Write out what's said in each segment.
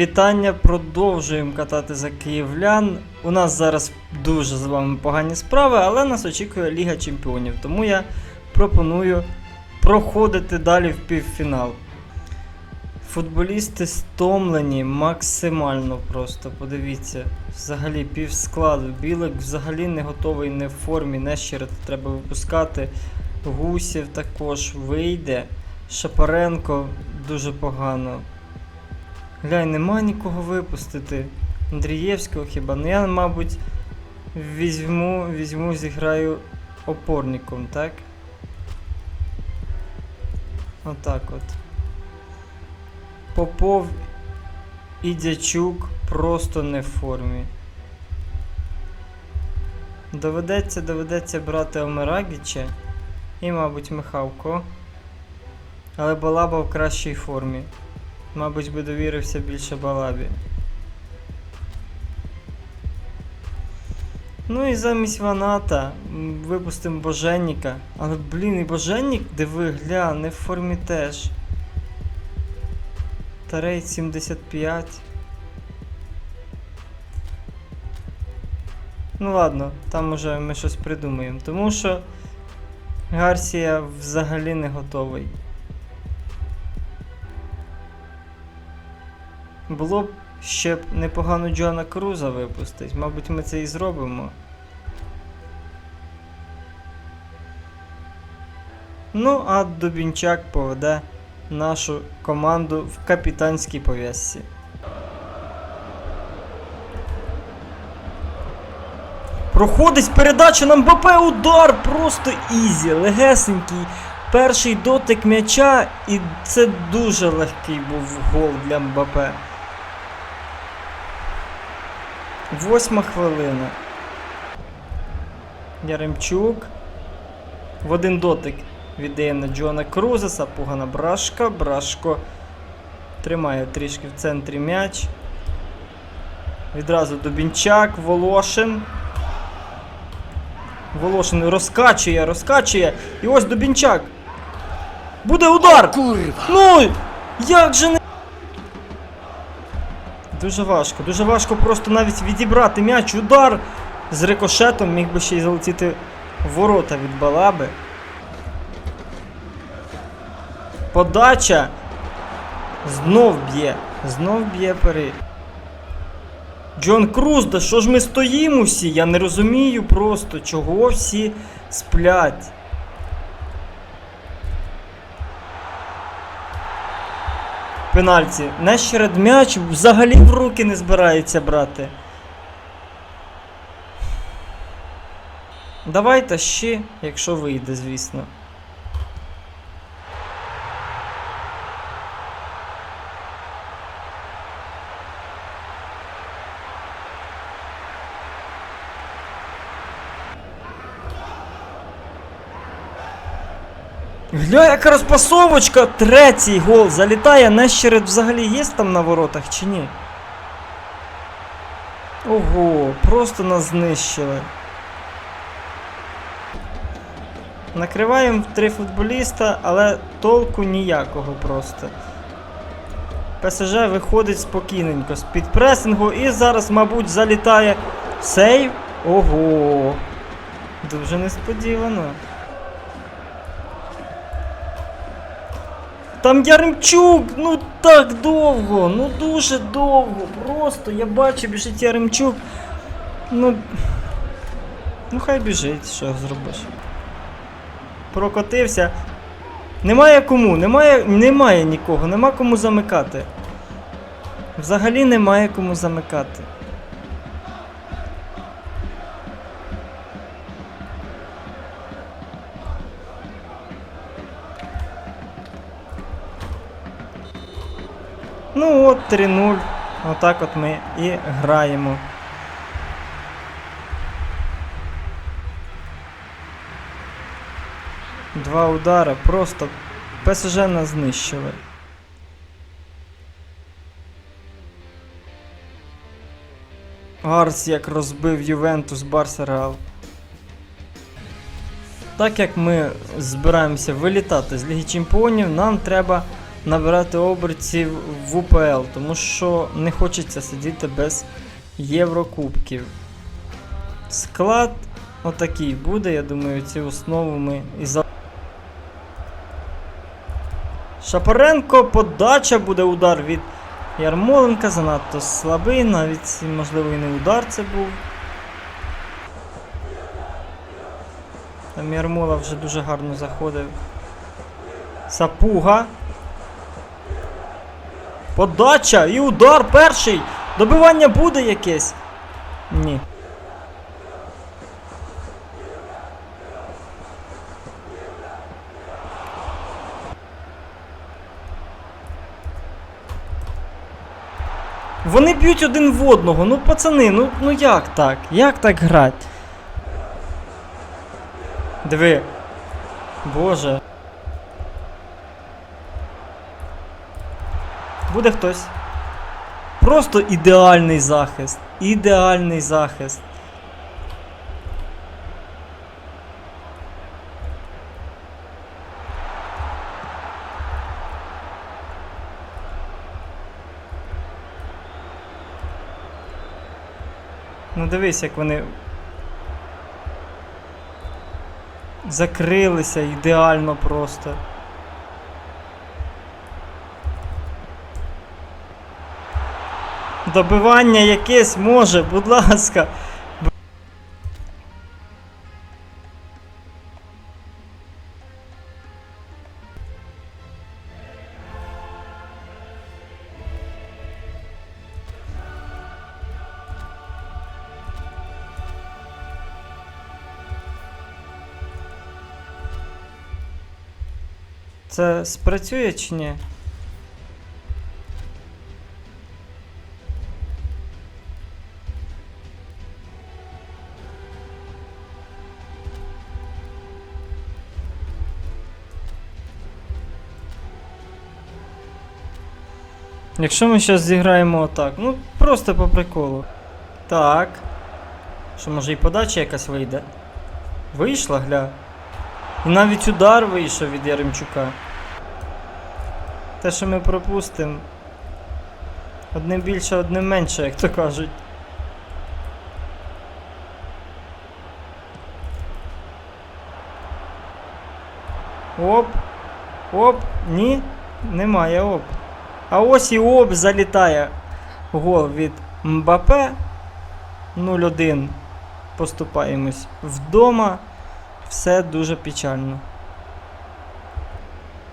вітання. Продовжуємо катати за київлян. У нас зараз дуже з вами погані справи, але нас очікує Ліга Чемпіонів. Тому я пропоную проходити далі в півфінал. Футболісти стомлені максимально просто. Подивіться, взагалі пів складу. Білик взагалі не готовий, не в формі, Нещерет треба випускати. Гусів також вийде. Шапаренко дуже погано. Глянь, нема нікого випустити. Андрієвського хіба. Ну я, мабуть, візьму, візьму, зіграю опорником, так? Отак от. Попов і Дячук просто не в формі. Доведеться, доведеться брати Омерагіча і, мабуть, Михавко. Але Балаба в кращій формі. Мабуть, би довірився більше Балабі. Ну і замість Ваната випустимо Боженніка. Але, блін, і Боженнік, диви, гля, не в формі теж. Та рейд 75. Ну ладно, там уже ми щось придумаємо. Тому що Гарсія взагалі не готовий. Було б ще б непогано Джоана Круза випустити. Мабуть, ми це і зробимо. Ну, а Дубінчак поведе нашу команду в капітанській пов'язці. Проходить передача на МБП, удар просто ізі, легесенький. Перший дотик м'яча, і це дуже легкий був гол для МБП. Восьма хвилина. Яремчук. В один дотик віддає на Джона Крузеса, погана брашка. Брашко тримає трішки в центрі м'яч. Відразу Дубінчак, Волошин. Волошин розкачує, розкачує. І ось Дубінчак. Буде удар! Kurwa! Ну! Як же не. Дуже важко, дуже важко просто навіть відібрати м'яч. Удар з рикошетом міг би ще й залетіти в ворота від Балаби. Подача. Знов б'є. Знов б'є пери. Джон Круз, да що ж ми стоїмо всі? Я не розумію просто, чого всі сплять. Пенальті. Нещеред м'яч взагалі в руки не збирається брати. Давайте ще, якщо вийде, звісно. Гля, яка розпасовочка! Третій гол залітає. Нещеред взагалі є там на воротах чи ні? Ого, просто нас знищили. Накриваємо три футболіста, але толку ніякого просто. ПСЖ виходить спокійненько з-під пресингу і зараз, мабуть, залітає сейв. Ого! Дуже несподівано. Там Яремчук, ну так довго, ну дуже довго. Просто я бачу, біжить Яремчук. Ну. Ну хай біжить, що зробиш. Прокотився. Немає кому, немає, немає нікого, нема кому замикати. Взагалі немає кому замикати. Ну от 3-0. Отак от ми і граємо. Два удари, просто ПСЖ нас знищили. Арс як розбив Ювентус Барса Реал. Так як ми збираємося вилітати з Ліги Чемпіонів, нам треба набирати обертів в УПЛ, тому що не хочеться сидіти без Єврокубків. Склад отакий буде, я думаю, ці основу ми і за. Шапаренко, подача буде удар від Ярмоленка, занадто слабий, навіть можливо і не удар це був. Там Ярмола вже дуже гарно заходив. Сапуга. Подача і удар перший. Добивання буде якесь. Ні. Вони б'ють один в одного. Ну, пацани, ну, ну як так? Як так грати? Диви. Боже. Буде хтось. Просто ідеальний захист. Ідеальний захист. Ну дивись, як вони закрилися ідеально просто. Добивання якесь може, будь ласка. Це спрацює чи ні? Якщо ми зараз зіграємо отак, ну просто по приколу. Так. Що може і подача якась вийде? Вийшла, гля. І навіть удар вийшов від Яремчука. Те, що ми пропустимо. Одним більше, одним менше, як то кажуть. Оп. Оп. Ні. Немає оп. А ось і оп залітає. Гол від Мбапе. 0-1. Поступаємось вдома. Все дуже печально.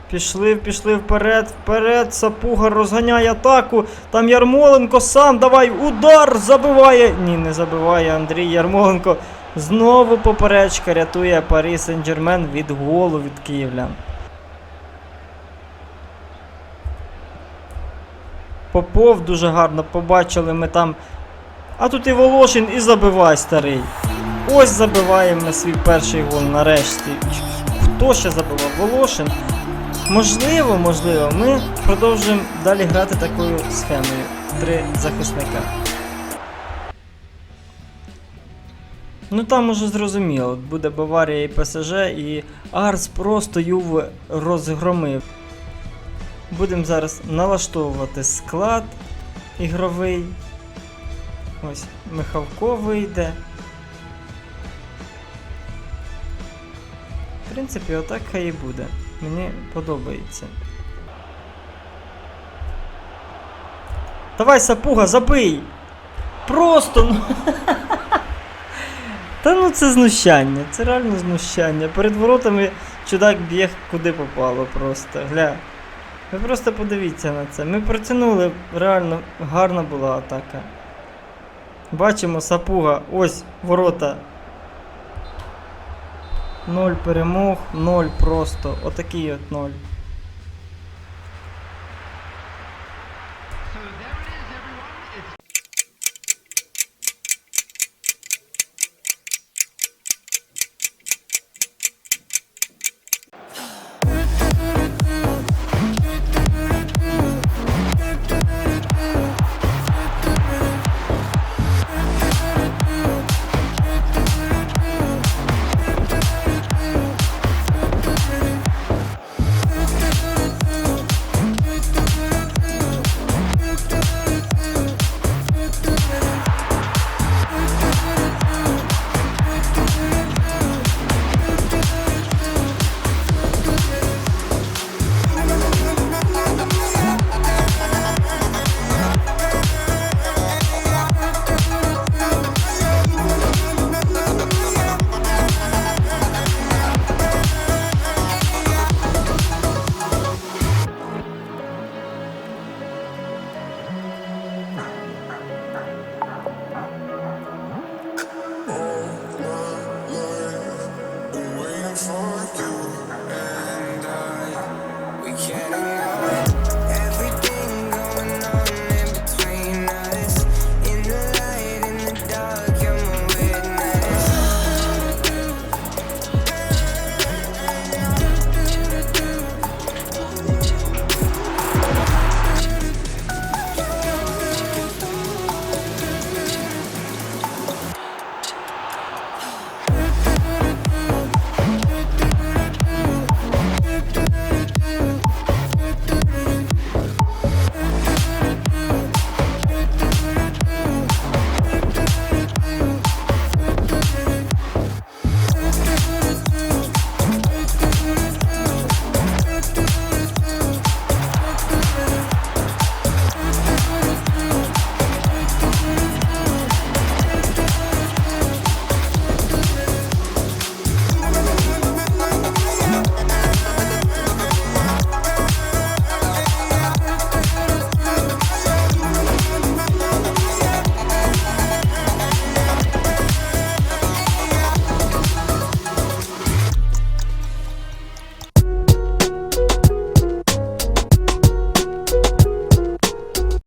Пішли, пішли вперед, вперед. Сапуга розганяє атаку. Там Ярмоленко сам. Давай. Удар забиває. Ні, не забиває Андрій Ярмоленко. Знову поперечка рятує Парі Сен-Джермен від голу від київлян. Попов дуже гарно побачили ми там. А тут і Волошин і забивай старий. Ось забиваємо ми свій перший гол нарешті. Хто ще забивав? Волошин. Можливо, можливо, ми продовжуємо далі грати такою схемою. Три захисника. Ну там уже зрозуміло, буде Баварія і ПСЖ, і Арс просто Юв розгромив. Будемо зараз налаштовувати склад ігровий. Ось Михалко вийде. В принципі, отак хай і буде. Мені подобається. Давай, сапуга, забий! Просто ну. Та ну це знущання, це реально знущання. Перед воротами чудак б'є куди попало просто. Гля. Ви просто подивіться на це. Ми протягнули, реально гарна була атака. Бачимо сапуга, ось ворота. Ноль перемог, ноль просто. Отакий от ноль.